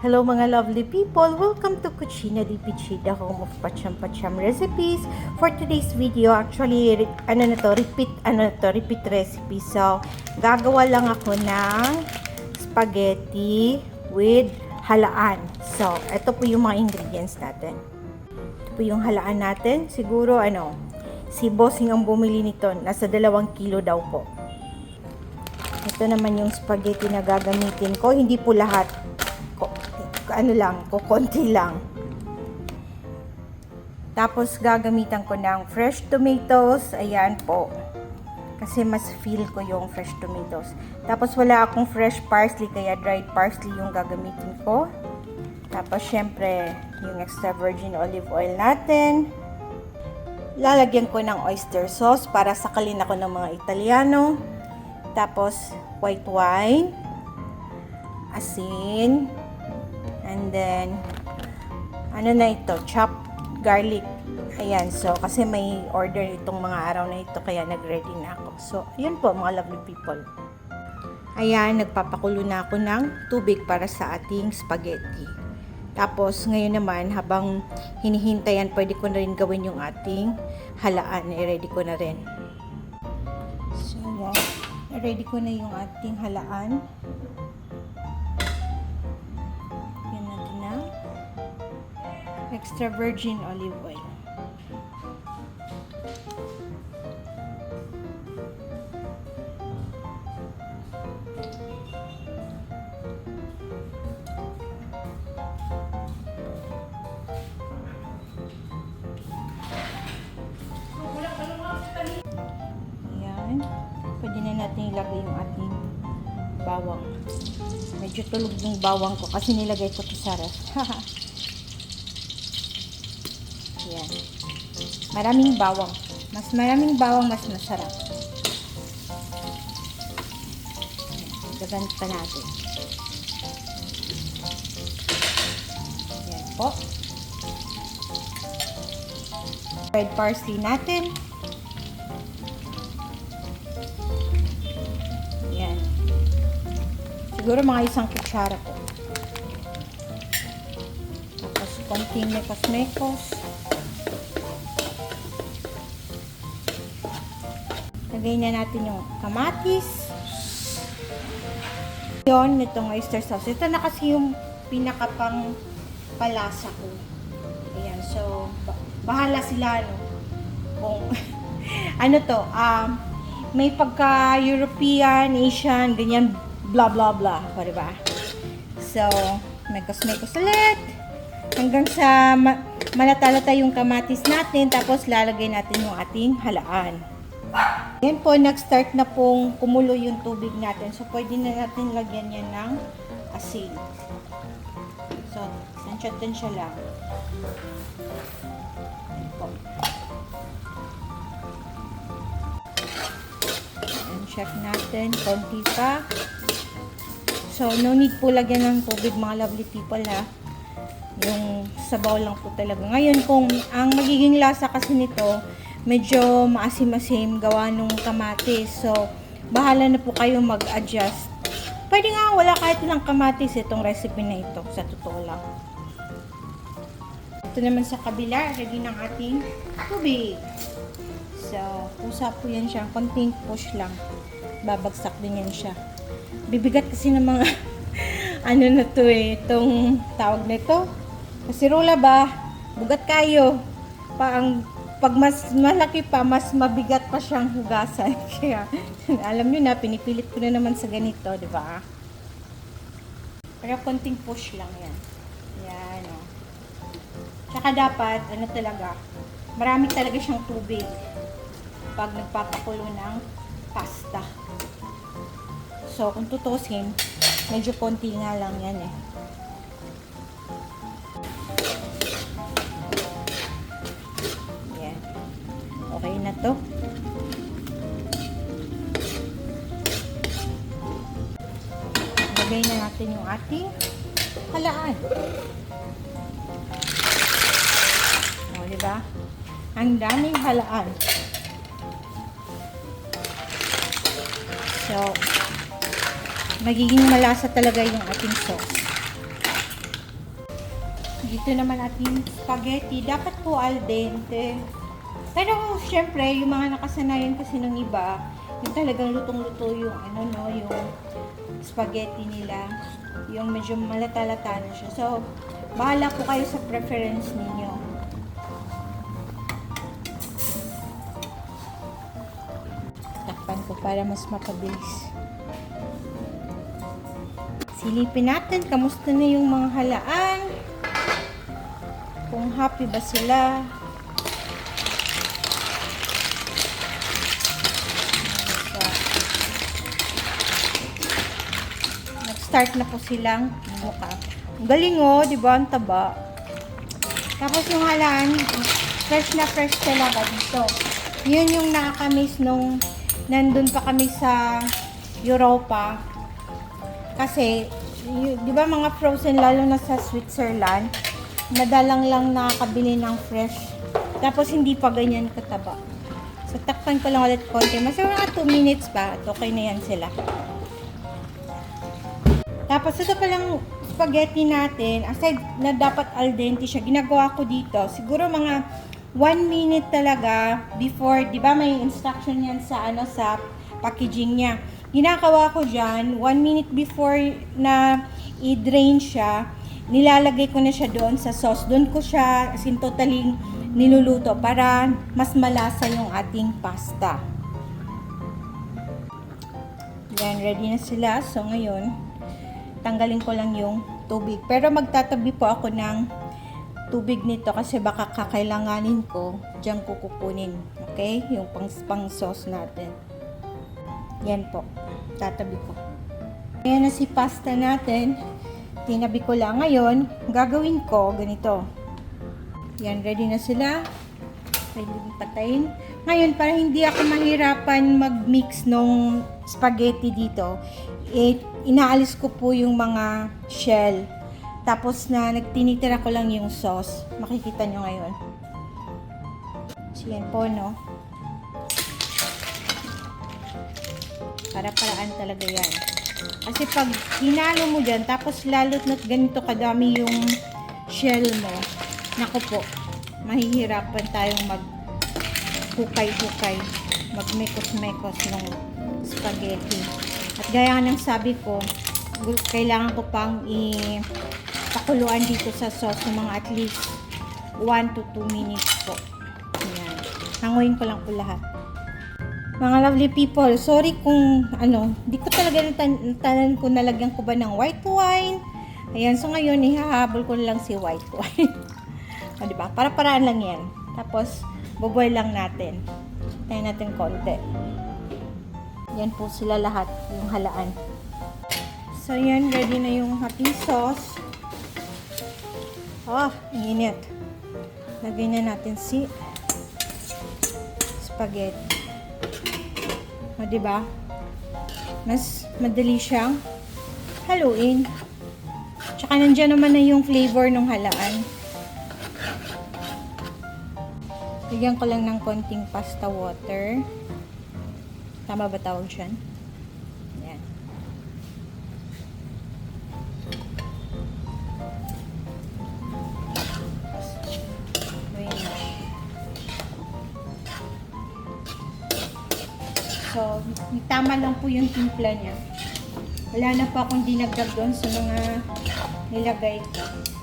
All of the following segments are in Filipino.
Hello mga lovely people! Welcome to Cucina di Pichida, home of Pacham-Pacham recipes. For today's video, actually, ano na to, repeat, ano na to, repeat recipe. So, gagawa lang ako ng spaghetti with halaan. So, ito po yung mga ingredients natin. Ito po yung halaan natin. Siguro, ano, si Bossing ang bumili nito. Nasa dalawang kilo daw po. Ito naman yung spaghetti na gagamitin ko. Hindi po lahat. Ano lang, kukonti lang. Tapos gagamitan ko ng fresh tomatoes. Ayan po. Kasi mas feel ko yung fresh tomatoes. Tapos wala akong fresh parsley kaya dried parsley yung gagamitin ko. Tapos syempre yung extra virgin olive oil natin. Lalagyan ko ng oyster sauce para sakalin ako ng mga Italiano. Tapos, white wine, asin, and then, ano na ito, chopped garlic. Ayan, so, kasi may order itong mga araw na ito, kaya nag-ready na ako. So, yun po, mga lovely people. Ayan, nagpapakulo na ako ng tubig para sa ating spaghetti. Tapos, ngayon naman, habang hinihintayan, pwede ko na rin gawin yung ating halaan. I-ready ko na rin. So, yan. Ready ko na yung ating halaan. Extra virgin olive oil. Ayan. Pwede na natin ilagay yung ating bawang. Medyo tulog yung bawang ko kasi nilagay ko to sa ref. Maraming bawang. Mas maraming bawang, mas masarap. Ayan. Dagan pa natin. Ayan po. Red parsley natin. Yan. Siguro mga isang kutsara po. Tapos konting mekos-mekos. Lagay na natin yung kamatis. Yun, itong oyster sauce. Ito na kasi yung pinakapang palasa ko. Ayan, so, ba- bahala sila, no? Kung, ano to, um, may pagka-European, Asian, ganyan, blah, blah, blah. O, diba? So, mekos-mekos ulit. Hanggang sa ma- malatalata yung kamatis natin, tapos lalagay natin yung ating halaan. Yan po, nag-start na pong kumulo yung tubig natin. So, pwede na natin lagyan yan ng asin. So, tansya-tansya lang. Yan po. Check natin. Konti pa. So, no need po lagyan ng tubig mga lovely people ha. Yung sabaw lang po talaga. Ngayon, kung ang magiging lasa kasi nito, medyo maasim-asim gawa nung kamatis. So, bahala na po kayo mag-adjust. Pwede nga wala kahit ilang kamatis itong recipe na ito. Sa totoo lang. Ito naman sa kabila, lagyan ng ating tubig. So, pusa po yan siya. Konting push lang. Babagsak din yan siya. Bibigat kasi ng mga ano na to eh, itong tawag nito. Kasi rola ba, bugat kayo. Pa ang pag mas malaki pa, mas mabigat pa siyang hugasan. Kaya, alam nyo na, pinipilit ko na naman sa ganito, di ba? Pero konting push lang yan. Yan, oh. Tsaka dapat, ano talaga, marami talaga siyang tubig pag nagpapakulo ng pasta. So, kung tutusin, medyo konti nga lang yan eh. Lagay na natin yung ating halaan. O, di ba? Ang daming halaan. So, magiging malasa talaga yung ating sauce. Dito naman ating spaghetti. Dapat po al dente. Pero syempre, yung mga nakasanayan kasi ng iba, yung talagang lutong-luto yung ano no, yung spaghetti nila. Yung medyo malata-lata na siya. So, bahala po kayo sa preference ninyo. Takpan ko para mas mapabilis. Silipin natin, kamusta na yung mga halaan. Kung happy ba sila. Nag-start na po silang buka. Galing oh, di ba? Ang taba. Tapos yung halaan, fresh na fresh talaga dito. Yun yung nakakamiss nung nandun pa kami sa Europa. Kasi, di ba mga frozen, lalo na sa Switzerland, madalang lang nakakabili ng fresh. Tapos hindi pa ganyan kataba. So, takpan ko lang ulit konti. Mas mga 2 minutes pa okay na yan sila. Tapos ito palang spaghetti natin, aside na dapat al dente siya, ginagawa ko dito, siguro mga 1 minute talaga before, di ba may instruction yan sa ano sa packaging niya. Ginagawa ko dyan, 1 minute before na i-drain siya, nilalagay ko na siya doon sa sauce. Doon ko siya as in totally niluluto para mas malasa yung ating pasta. Yan, ready na sila. So, ngayon, tanggalin ko lang yung tubig. Pero magtatabi po ako ng tubig nito kasi baka kakailanganin ko, diyan ko kukunin. Okay? Yung pang, pang sauce natin. Yan po. Tatabi ko. Ayan na si pasta natin. Tinabi ko lang. Ngayon, gagawin ko ganito. Yan, ready na sila. Pwede kong patayin. Ngayon, para hindi ako mahirapan mag-mix nung spaghetti dito, eh, inaalis ko po yung mga shell. Tapos na nagtinitira ko lang yung sauce. Makikita nyo ngayon. So, yan po, no? Para-paraan talaga yan. Kasi pag hinalo mo dyan, tapos lalo't na ganito kadami yung shell mo, naku po, mahihirapan tayong mag hukay-hukay, magmekos-mekos ng spaghetti. At gaya ng sabi ko, kailangan ko pang i-pakuluan dito sa sauce ng mga at least 1 to 2 minutes po. Ayan. Hanguin ko lang po lahat. Mga lovely people, sorry kung ano, di ko talaga natan- natanan kung nalagyan ko ba ng white wine. Ayan, so ngayon ihahabol ko lang si white wine. O, diba? Para-paraan lang yan. Tapos, boboy lang natin. Tayo natin konti. Yan po sila lahat, yung halaan. So, yan, ready na yung ating sauce. Oh, ang init. Lagay na natin si spaghetti. O, di ba? Mas madali siyang haluin. Tsaka nandiyan naman na yung flavor ng halaan. Bigyan ko lang ng konting pasta water. Tama ba tawag dyan? Yan. Ayan. So, tama lang po yung timpla niya. Wala na po akong dinagdag doon sa mga nilagay ko.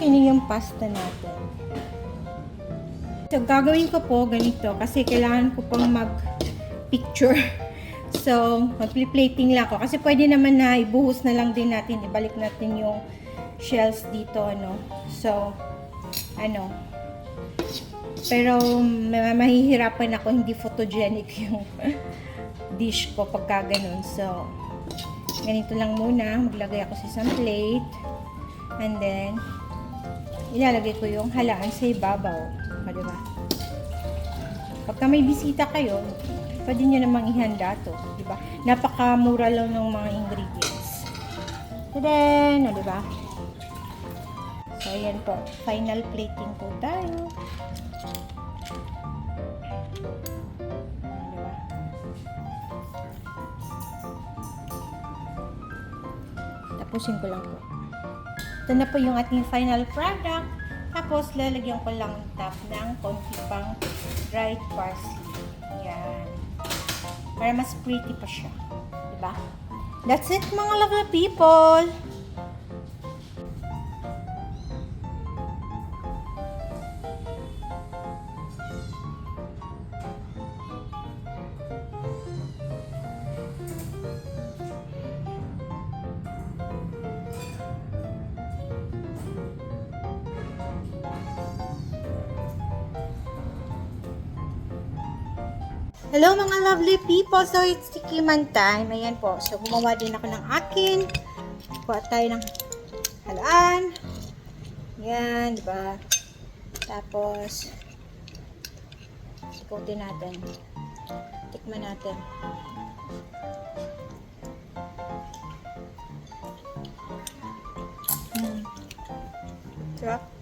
Na yung pasta natin. So, gagawin ko po ganito kasi kailangan ko pang mag-picture. So, mag-plating lang ako. Kasi pwede naman na ibuhos na lang din natin. Ibalik natin yung shells dito, ano. So, ano. Pero, ma- mahihirapan ako. Hindi photogenic yung dish ko pagka ganun. So, ganito lang muna. Maglagay ako sa isang plate. And then, ilalagay ko yung halaan sa ibabaw. O, diba? Pagka may bisita kayo, pwede nyo namang ihanda to. Diba? Napakamura lang ng mga ingredients. Then, o, diba? So, ayan po. Final plating po tayo. Tapusin ko lang po. Ito na po yung ating final product. Tapos, lalagyan ko lang ang top ng konti pang dried parsley. Yan. Para mas pretty pa siya. Diba? That's it mga lovely people! Hello mga lovely people! So it's tikiman time. Ayan po. So gumawa din ako ng akin. Kuha tayo ng halaan. Yan, di ba? Tapos, ikutin natin. Tikman natin. Hmm. Sarap.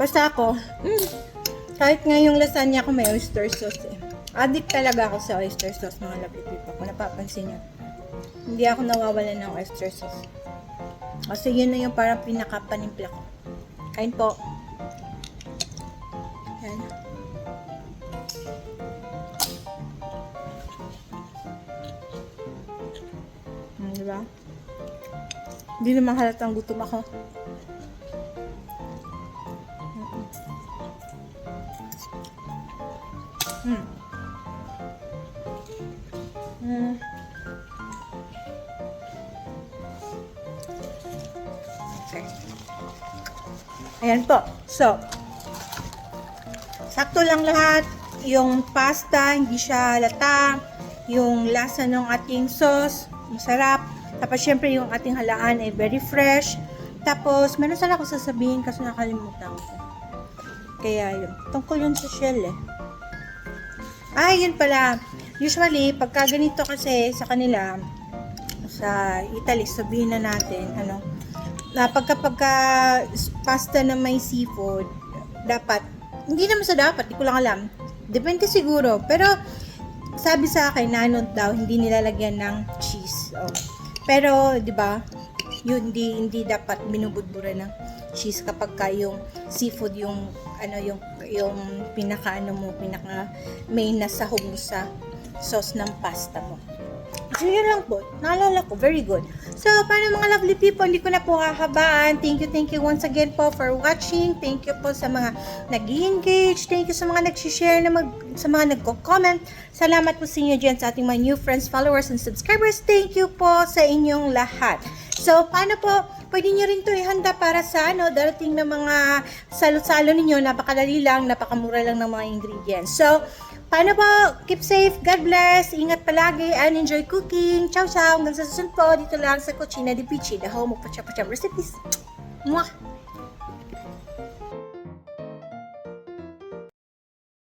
Basta ako, mm, kahit nga yung lasagna ko may oyster sauce eh. Addict talaga ako sa oyster sauce mga people. Kung napapansin nyo. Hindi ako nawawalan ng oyster sauce. Kasi yun na yung parang pinakapanimpla ko. Kain po. Yan. Hmm, diba? Hindi naman halatang gutom ako. Mm. Mm. Okay. Ayan po. So, sakto lang lahat. Yung pasta, hindi siya lata. Yung lasa ng ating sauce, masarap. Tapos, syempre, yung ating halaan ay very fresh. Tapos, meron sana ako sasabihin kasi nakalimutan ko. Kaya yun. Tungkol yun sa shell eh. Ah, yun pala. Usually, pagka ganito kasi sa kanila, sa Italy, sabihin na natin, ano, na pagka, pagka pasta na may seafood, dapat, hindi naman sa dapat, di ko lang alam. Depende siguro. Pero, sabi sa akin, na ano daw, hindi nilalagyan ng cheese. Oh. Pero, di ba, yun, hindi, hindi dapat binubudbura ng cheese kapag ka yung seafood yung ano yung yung pinaka ano mo pinaka main na sahog mo sa sauce ng pasta mo. So, yun lang po. Naalala ko. Very good. So, paano mga lovely people, hindi ko na po hahabaan. Thank you, thank you once again po for watching. Thank you po sa mga nag engage Thank you sa mga nag-share, na mag, sa mga nagko-comment. Salamat po sa inyo dyan sa ating mga new friends, followers, and subscribers. Thank you po sa inyong lahat. So, paano po, pwede nyo rin to ihanda para sa ano, darating na mga salo-salo ninyo. Napakadali lang, napakamura lang ng mga ingredients. So, Paano po? Keep safe. God bless. Ingat palagi and enjoy cooking. Ciao, ciao. Hanggang sa susunod po dito lang sa Cucina di Pichi, the home of Pachapacham recipes. Mwah!